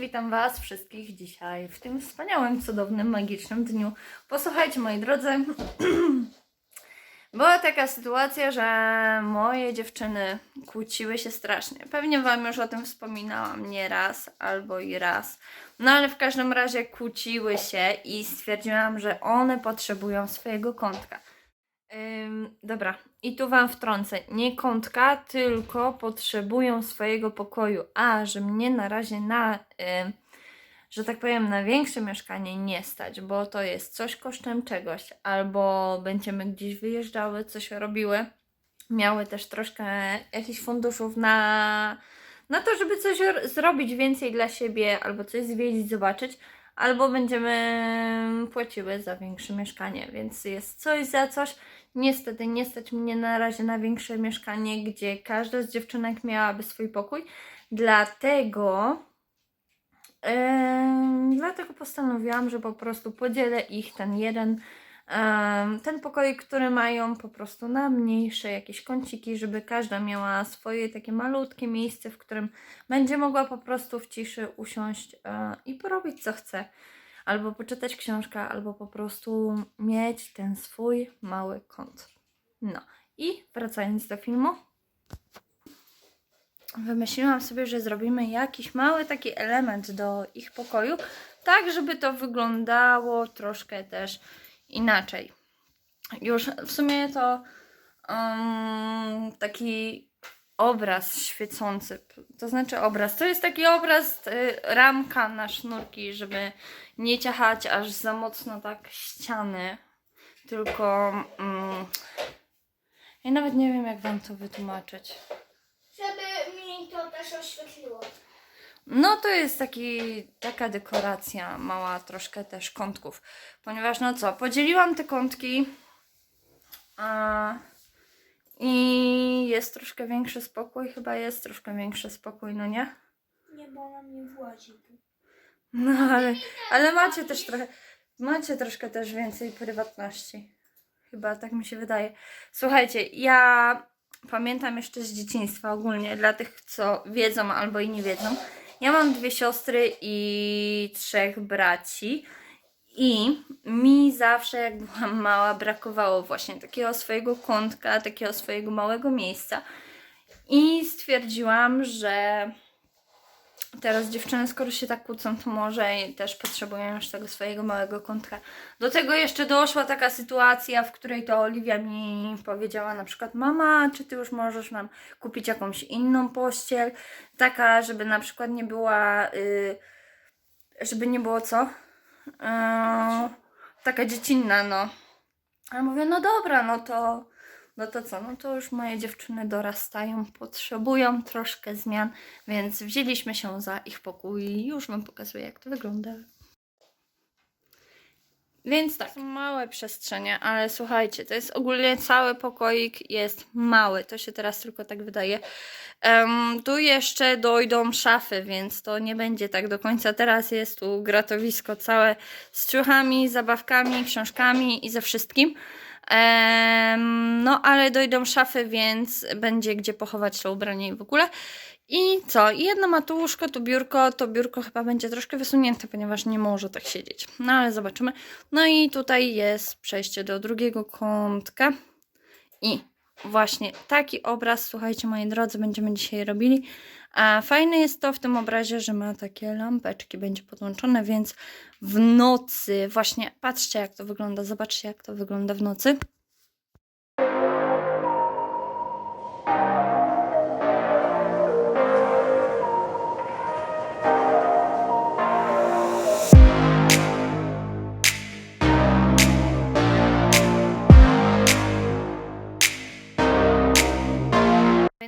witam Was wszystkich dzisiaj w tym wspaniałym, cudownym, magicznym dniu. Posłuchajcie, moi drodzy, była taka sytuacja, że moje dziewczyny kłóciły się strasznie. Pewnie Wam już o tym wspominałam nie raz albo i raz. No ale w każdym razie kłóciły się i stwierdziłam, że one potrzebują swojego kątka. Ym, dobra, i tu Wam wtrącę. Nie kątka, tylko potrzebują swojego pokoju. A, że mnie na razie na, ym, że tak powiem, na większe mieszkanie nie stać, bo to jest coś kosztem czegoś, albo będziemy gdzieś wyjeżdżały, coś robiły. Miały też troszkę jakichś funduszów na, na to, żeby coś zrobić więcej dla siebie, albo coś zwiedzić, zobaczyć albo będziemy płaciły za większe mieszkanie, więc jest coś za coś. Niestety nie stać mnie na razie na większe mieszkanie, gdzie każda z dziewczynek miałaby swój pokój. Dlatego em, dlatego postanowiłam, że po prostu podzielę ich ten jeden ten pokoik, który mają po prostu na mniejsze jakieś kąciki, żeby każda miała swoje takie malutkie miejsce, w którym będzie mogła po prostu w ciszy usiąść e, i porobić co chce. Albo poczytać książkę, albo po prostu mieć ten swój mały kąt. No i wracając do filmu, wymyśliłam sobie, że zrobimy jakiś mały taki element do ich pokoju, tak żeby to wyglądało troszkę też inaczej. Już w sumie to um, taki obraz świecący, to znaczy obraz, to jest taki obraz, y, ramka na sznurki, żeby nie ciachać aż za mocno tak ściany, tylko mm, ja nawet nie wiem jak wam to wytłumaczyć. Żeby mi to też oświetliło. No to jest taki, taka dekoracja mała, troszkę też kątków. Ponieważ no co, podzieliłam te kątki a, i jest troszkę większy spokój, chyba jest troszkę większy spokój, no nie? Nie, bo ona mnie włazi. No ale, ale macie też trochę, macie troszkę też więcej prywatności. Chyba tak mi się wydaje. Słuchajcie, ja pamiętam jeszcze z dzieciństwa ogólnie, dla tych, co wiedzą albo i nie wiedzą. Ja mam dwie siostry i trzech braci. I mi zawsze, jak byłam mała, brakowało właśnie takiego swojego kątka, takiego swojego małego miejsca. I stwierdziłam, że teraz dziewczyny, skoro się tak kłócą, to może też potrzebują już tego swojego małego kątka. Do tego jeszcze doszła taka sytuacja, w której to Oliwia mi powiedziała na przykład mama, czy ty już możesz nam kupić jakąś inną pościel, taka, żeby na przykład nie była, y, żeby nie było co? Yy, taka dziecinna, no. Ale mówię, no dobra, no to, no to co, no to już moje dziewczyny dorastają, potrzebują troszkę zmian, więc wzięliśmy się za ich pokój i już Wam pokazuję, jak to wygląda. Więc tak, są małe przestrzenie, ale słuchajcie, to jest ogólnie cały pokoik jest mały, to się teraz tylko tak wydaje. Em, tu jeszcze dojdą szafy, więc to nie będzie tak do końca. Teraz jest tu gratowisko całe z ciuchami, zabawkami, książkami i ze wszystkim. Em, no, ale dojdą szafy, więc będzie gdzie pochować to ubranie i w ogóle. I co? Jedno ma tu łóżko, tu biurko. To biurko chyba będzie troszkę wysunięte, ponieważ nie może tak siedzieć. No, ale zobaczymy. No i tutaj jest przejście do drugiego kątka. I właśnie taki obraz, słuchajcie moi drodzy, będziemy dzisiaj robili. A fajne jest to w tym obrazie, że ma takie lampeczki, będzie podłączone, więc w nocy, właśnie patrzcie jak to wygląda, zobaczcie jak to wygląda w nocy.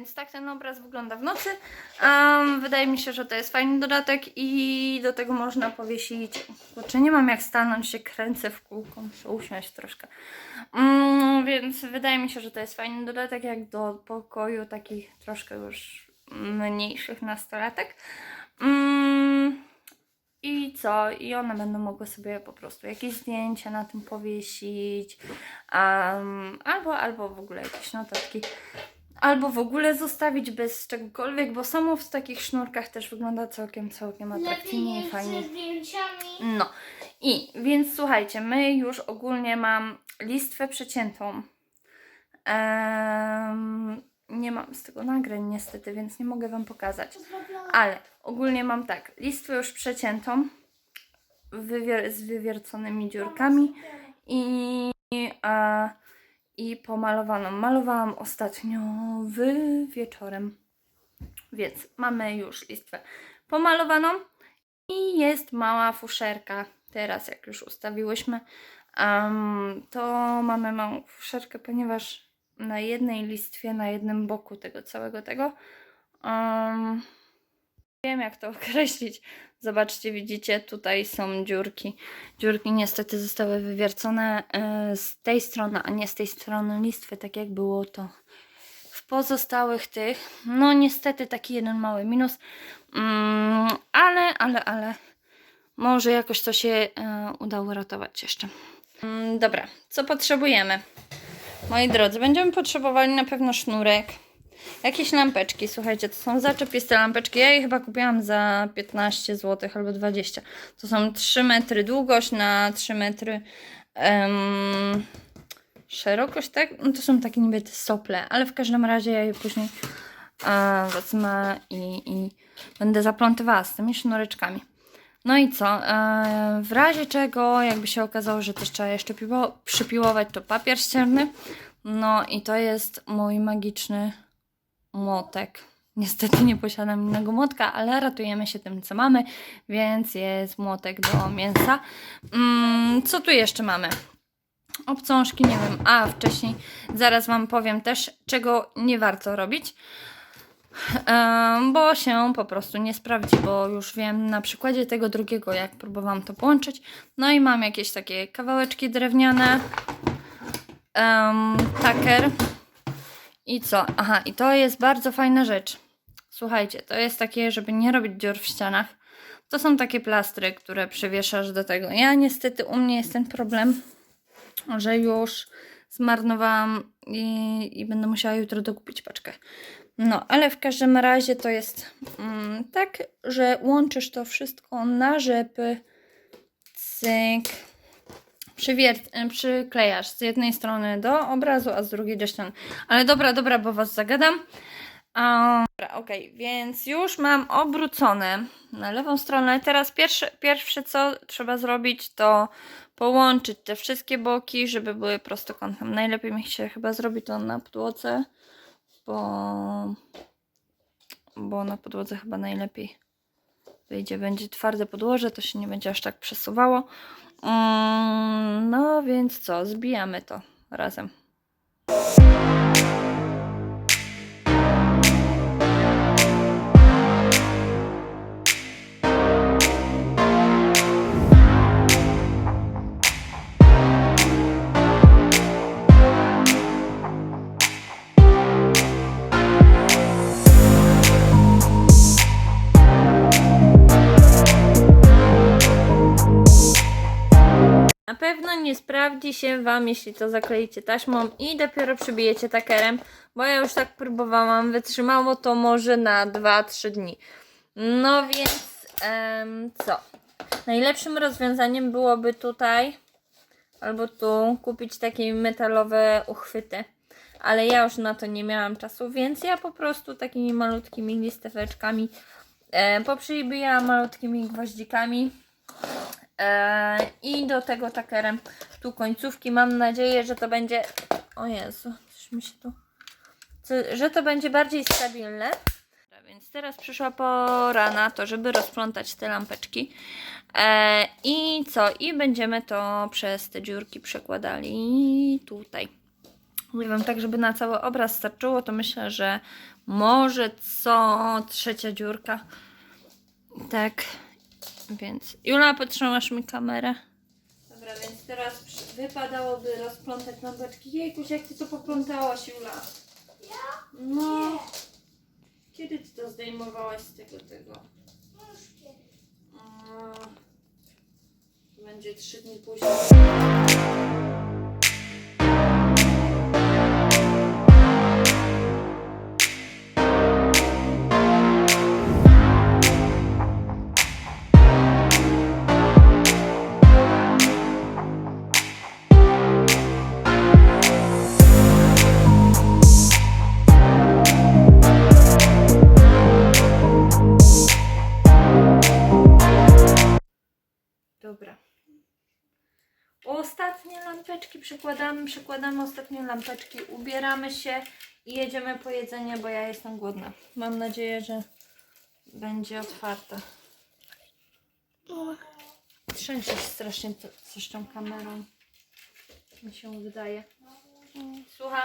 Więc tak ten obraz wygląda w nocy. Em, wydaje mi się, że to jest fajny dodatek i do tego można powiesić. Kurczę, nie mam jak stanąć, się kręcę w kółko, muszę usiąść troszkę. Mm, więc wydaje mi się, że to jest fajny dodatek jak do pokoju takich troszkę już mniejszych nastolatek. Mm, I co? I one będą mogły sobie po prostu jakieś zdjęcia na tym powiesić, em, albo, albo w ogóle jakieś notatki. Albo w ogóle zostawić bez czegokolwiek, bo samo w takich sznurkach też wygląda całkiem, całkiem atrakcyjnie i fajnie. zdjęciami. No i więc słuchajcie, my już ogólnie mam listwę przeciętą. Em, nie mam z tego nagrań niestety, więc nie mogę Wam pokazać. Ale ogólnie mam tak, listwę już przeciętą wywier- z wywierconymi dziurkami i, e, i pomalowaną. Malowałam ostatnio wieczorem. Więc mamy już listwę pomalowaną i jest mała fuszerka. Teraz, jak już ustawiłyśmy, em, to mamy małą fuszerkę, ponieważ na jednej listwie, na jednym boku tego całego tego. em, wiem, jak to określić. Zobaczcie, widzicie, tutaj są dziurki. Dziurki niestety zostały wywiercone e, z tej strony, a nie z tej strony listwy, tak jak było to w pozostałych tych. No niestety taki jeden mały minus, mm, ale, ale, ale może jakoś to się e, udało ratować jeszcze. Mm, dobra, co potrzebujemy? Moi drodzy, będziemy potrzebowali na pewno sznurek, jakieś lampeczki. Słuchajcie, to są zaczepiste lampeczki. Ja je chyba kupiłam za 15 zł albo 20. To są 3 metry długość na 3 metry em, szerokość, tak? No to są takie niby te sople, ale w każdym razie ja je później wezmę i, i będę zaplątywała z tymi sznureczkami. No i co? E, w razie czego, jakby się okazało, że też trzeba jeszcze piło, przypiłować, to papier ścierny. No i to jest mój magiczny młotek. Niestety nie posiadam innego młotka, ale ratujemy się tym, co mamy, więc jest młotek do mięsa. Mm, co tu jeszcze mamy? Obcążki, nie wiem. A, wcześniej zaraz Wam powiem też, czego nie warto robić. Bo się po prostu nie sprawdzi, bo już wiem na przykładzie tego drugiego, jak próbowałam to połączyć. No i mam jakieś takie kawałeczki drewniane, um, taker i co? Aha, i to jest bardzo fajna rzecz. Słuchajcie, to jest takie, żeby nie robić dziur w ścianach. To są takie plastry, które przywieszasz do tego. Ja niestety, u mnie jest ten problem, że już zmarnowałam i, i będę musiała jutro dokupić paczkę. No, ale w każdym razie to jest mm, tak, że łączysz to wszystko na rzepy, cyk, przywier- e, przyklejasz z jednej strony do obrazu, a z drugiej do ściany. Ale dobra, dobra, bo was zagadam. A, Dobra, okej, więc już mam obrócone na lewą stronę. Teraz pierwsze, pierwsze co trzeba zrobić to połączyć te wszystkie boki, żeby były prostokątne. Najlepiej mi się chyba zrobi to na podłodze, bo, bo na podłodze chyba najlepiej wyjdzie. Będzie twarde podłoże, to się nie będzie aż tak przesuwało. Mm, no więc co, zbijamy to razem. Pewno nie sprawdzi się Wam, jeśli to zakleicie taśmą i dopiero przybijecie takerem, bo ja już tak próbowałam, wytrzymało to może na 2-3 dni. No więc, em, co? Najlepszym rozwiązaniem byłoby tutaj albo tu kupić takie metalowe uchwyty. Ale ja już na to nie miałam czasu, więc ja po prostu takimi malutkimi listeweczkami e, poprzybijałam malutkimi gwoździkami. E, I do tego takerem tu końcówki. Mam nadzieję, że to będzie. O Jezu, coś mi się tu. Że to będzie bardziej stabilne. Więc teraz przyszła pora na to, żeby rozplątać te lampeczki. E, I co? I będziemy to przez te dziurki przekładali tutaj. Nie wiem, tak żeby na cały obraz starczyło, to myślę, że może co trzecia dziurka. Tak. Więc Jula, potrzymasz mi kamerę. Dobra, więc teraz przy- wypadałoby rozplątać lampeczki. Jejkuś, jak ty to poplątałaś, Jula? Ja? No. Kiedy ty to zdejmowałaś z tego tego? Już kiedy? Mm. Będzie trzy dni później. Lampeczki przekładamy, przekładamy ostatnie lampeczki, ubieramy się i jedziemy po jedzenie, bo ja jestem głodna. Mam nadzieję, że będzie otwarte. Trzęsie strasznie coś tą kamerą. Mi się wydaje. Słucham?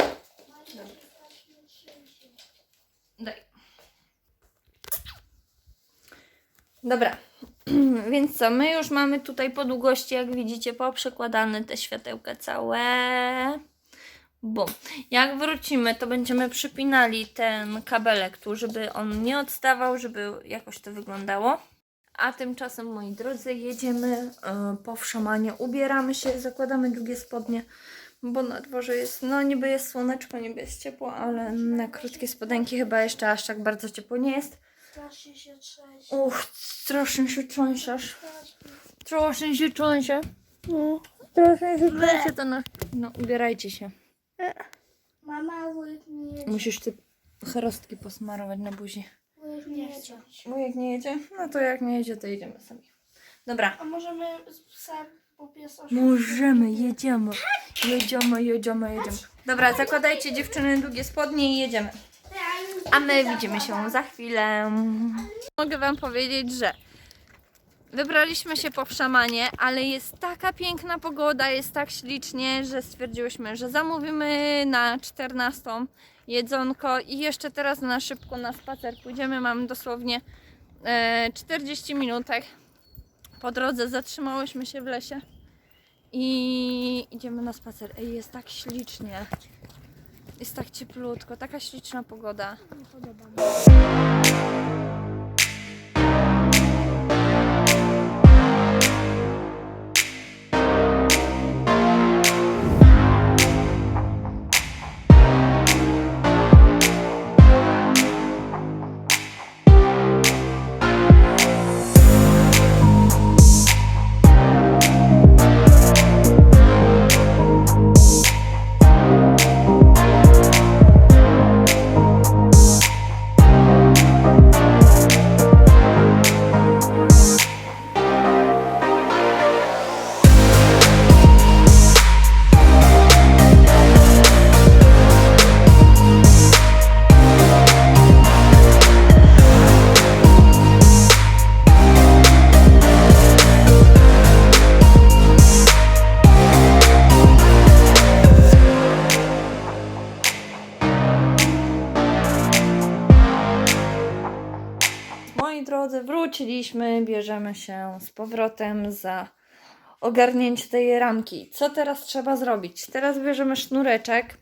Dobra. Daj. Dobra. Więc co, my już mamy tutaj po długości, jak widzicie, poprzekładane te światełka całe. Bum. Jak wrócimy, to będziemy przypinali ten kabelek tu, żeby on nie odstawał, żeby jakoś to wyglądało. A tymczasem, moi drodzy, jedziemy e, po wszamanie, ubieramy się, zakładamy długie spodnie, bo na dworze jest, no niby jest słoneczko, niby jest ciepło, ale na krótkie spodenki chyba jeszcze aż tak bardzo ciepło nie jest. Strasznie się trzęsie. Uch, strasznie się trzęsiesz. Strasznie się trzęsie. No, strasznie się trzęsie to na... No, ubierajcie się. Mama wujek nie jedzie. Musisz ty chrostki posmarować na buzi. Wujek nie jedzie. Wujek nie jedzie? No to jak nie jedzie, to jedziemy sami. Dobra. A możemy z psem po pies Możemy, jedziemy. Jedziemy, jedziemy, jedziemy. Dobra, zakładajcie dziewczyny długie spodnie i jedziemy. A my widzimy się za chwilę. Mogę Wam powiedzieć, że wybraliśmy się po szamanie, ale jest taka piękna pogoda, jest tak ślicznie, że stwierdziłyśmy, że zamówimy na 14 jedzonko i jeszcze teraz na szybko na spacer pójdziemy. Mamy dosłownie e, 40 minutek. Po drodze zatrzymałyśmy się w lesie i idziemy na spacer. Ej, jest tak ślicznie. Jest tak cieplutko, taka śliczna pogoda. Moi wróciliśmy, bierzemy się z powrotem za ogarnięcie tej ramki. Co teraz trzeba zrobić? Teraz bierzemy sznureczek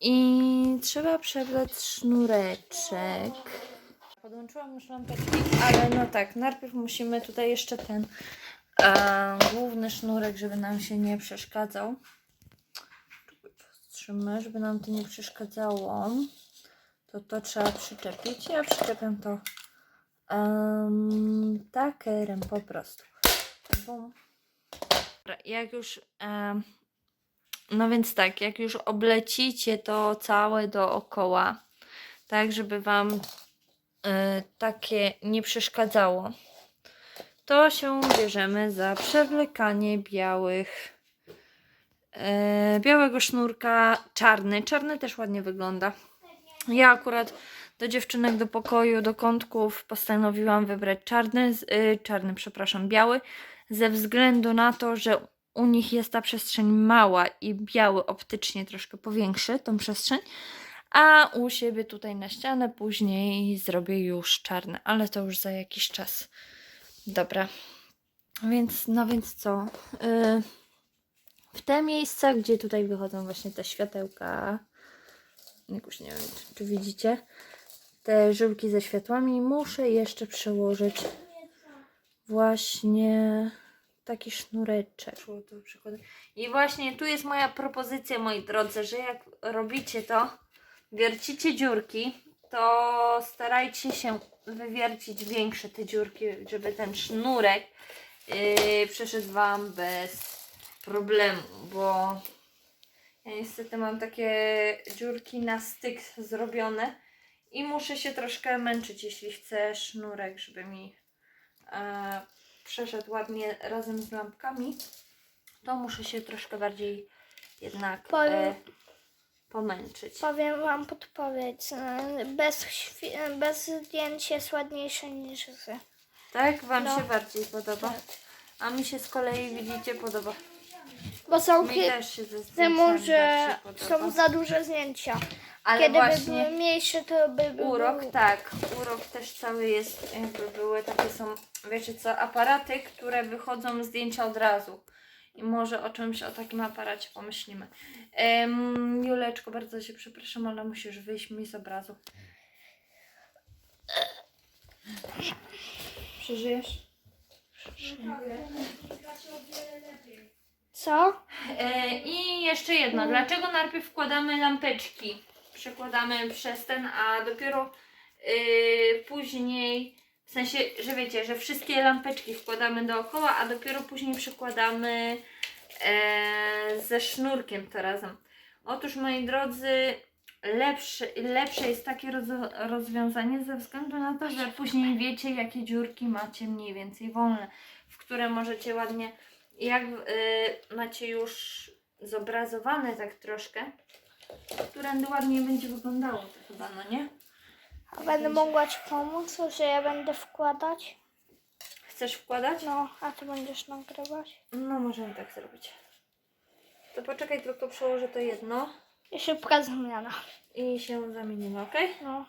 i trzeba przebrać sznureczek. Podłączyłam już lampeczki, ale no tak, najpierw musimy tutaj jeszcze ten e, główny sznurek, żeby nam się nie przeszkadzał. Wstrzymamy, żeby nam to nie przeszkadzało to to trzeba przyczepić. Ja przyczepiam to um, takerem po prostu. Bum. Jak już, em, no więc tak, jak już oblecicie to całe dookoła, tak żeby Wam e, takie nie przeszkadzało, to się bierzemy za przewlekanie białych, e, białego sznurka czarny. Czarny też ładnie wygląda. Ja akurat do dziewczynek do pokoju, do kątków postanowiłam wybrać czarny, z- y, czarny, przepraszam, biały, ze względu na to, że u nich jest ta przestrzeń mała i biały optycznie troszkę powiększy tą przestrzeń, a u siebie tutaj na ścianę później zrobię już czarny, ale to już za jakiś czas. Dobra, więc no więc co? Y, w te miejsca, gdzie tutaj wychodzą właśnie te światełka, nie wiem, czy, czy widzicie, te żyłki ze światłami, muszę jeszcze przełożyć właśnie taki sznureczek. I właśnie tu jest moja propozycja, moi drodzy, że jak robicie to, wiercicie dziurki, to starajcie się wywiercić większe te dziurki, żeby ten sznurek yy, przeszedł Wam bez problemu, bo ja niestety mam takie dziurki na styk zrobione i muszę się troszkę męczyć, jeśli chcę sznurek, żeby mi e, przeszedł ładnie razem z lampkami, to muszę się troszkę bardziej jednak e, pomęczyć. Powiem wam podpowiedź. e, Bez, świ- bez zdjęć jest ładniejsze niż z. Tak? Wam No. się bardziej podoba? Tak. A mi się z kolei, widzicie, podoba. Bo są Mi też się ze zdjęciami że bardziej podoba. są za duże zdjęcia. Ale Kiedy by właśnie były mniejsze, to by były. urok, tak, urok też cały jest, jakby były takie są, wiecie co, aparaty, które wychodzą zdjęcia od razu. I może o czymś, o takim aparacie pomyślimy. Em, Juleczko, bardzo się przepraszam, ale musisz wyjść mi z obrazu. Przeżyjesz? Co? E, I jeszcze jedno. Dlaczego najpierw wkładamy lampeczki? Przekładamy przez ten, a dopiero y, później, w sensie, że wiecie, że wszystkie lampeczki wkładamy dookoła, a dopiero później przekładamy e, ze sznurkiem to razem. Otóż, moi drodzy, lepsze, lepsze jest takie roz- rozwiązanie ze względu na to, że później wiecie, jakie dziurki macie mniej więcej wolne, w które możecie ładnie jak y, macie już zobrazowane tak troszkę, którędy ładnie będzie wyglądało to chyba, no nie? A będę mogła ci pomóc, że ja będę wkładać? Chcesz wkładać? No, a ty będziesz nagrywać? No, możemy tak zrobić. To poczekaj, tylko przełożę to jedno I szybka zmiana. i się zamienimy, ok? No.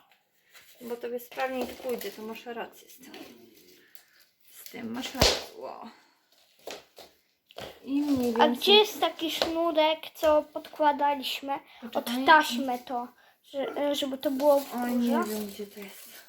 Bo tobie sprawniej pójdzie, to masz rację z tym. Z tym masz rację. Wow. I mniej A więcej... gdzie jest taki sznurek, co podkładaliśmy? Od Poczekaj. taśmy to, że, żeby to było w Oj, nie górze. wiem, gdzie to jest.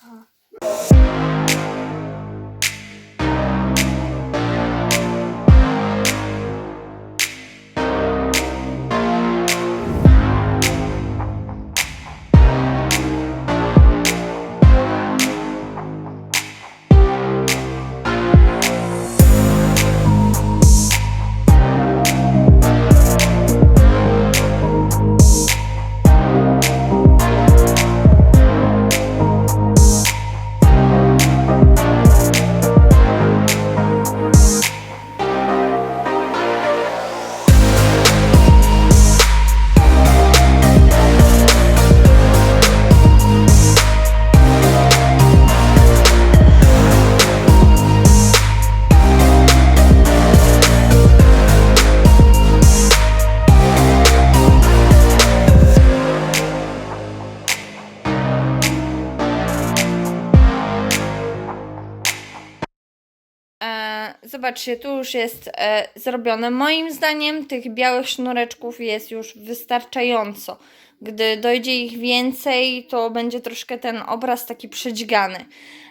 Zobaczcie, tu już jest e, zrobione. Moim zdaniem tych białych sznureczków jest już wystarczająco. Gdy dojdzie ich więcej, to będzie troszkę ten obraz taki przedźgany.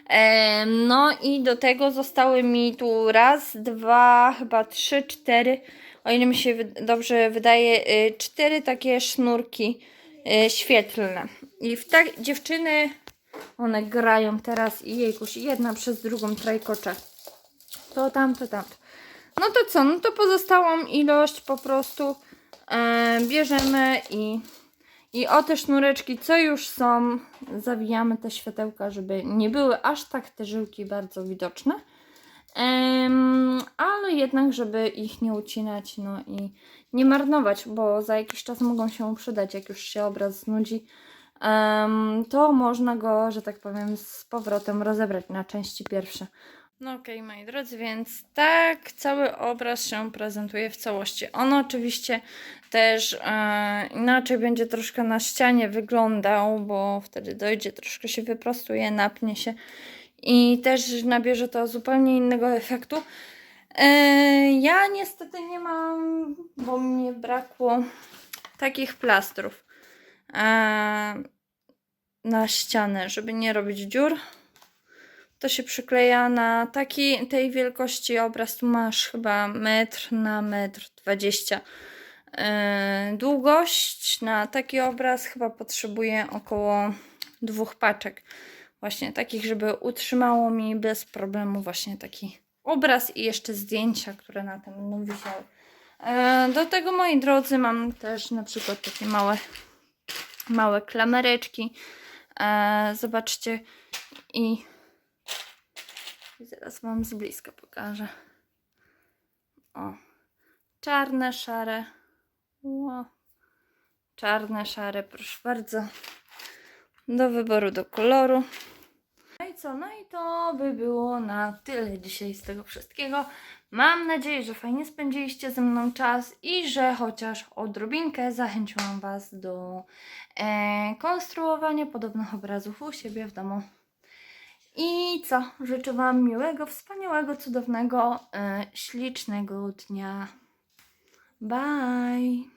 E, no i do tego zostały mi tu raz, dwa, chyba trzy, cztery, o ile mi się dobrze wydaje, y, cztery takie sznurki y, świetlne. I w tak dziewczyny, one grają teraz i jejkuś, jedna przez drugą trajkocze to tam, to tam. No to co? No to pozostałą ilość po prostu e, bierzemy i, i o te sznureczki, co już są, zawijamy te światełka, żeby nie były aż tak te żyłki bardzo widoczne. Em, ale jednak, żeby ich nie ucinać, no i nie marnować, bo za jakiś czas mogą się przydać, jak już się obraz znudzi. em, to można go, że tak powiem, z powrotem rozebrać na części pierwsze. No okej, moi drodzy, więc tak cały obraz się prezentuje w całości. On oczywiście też e, inaczej będzie troszkę na ścianie wyglądał, bo wtedy dojdzie, troszkę się wyprostuje, napnie się i też nabierze to zupełnie innego efektu. E, ja niestety nie mam, bo mi brakło takich plastrów e, na ścianę, żeby nie robić dziur to się przykleja na taki, tej wielkości obraz. Tu masz chyba metr na metr 20 yy, długość. Na taki obraz chyba potrzebuję około dwóch paczek. Właśnie takich, żeby utrzymało mi bez problemu właśnie taki obraz i jeszcze zdjęcia, które na tym będą wisiały. Yy, do tego, moi drodzy, mam też na przykład takie małe, małe klamereczki. Yy, zobaczcie i I zaraz Wam z bliska pokażę. O. Czarne, szare. Ło. Czarne, szare, proszę bardzo. Do wyboru, do koloru. No i co? No i to by było na tyle dzisiaj z tego wszystkiego. Mam nadzieję, że fajnie spędziliście ze mną czas i że chociaż odrobinkę zachęciłam Was do e, konstruowania podobnych obrazów u siebie w domu. I co? Życzę Wam miłego, wspaniałego, cudownego, e, ślicznego dnia. Bye!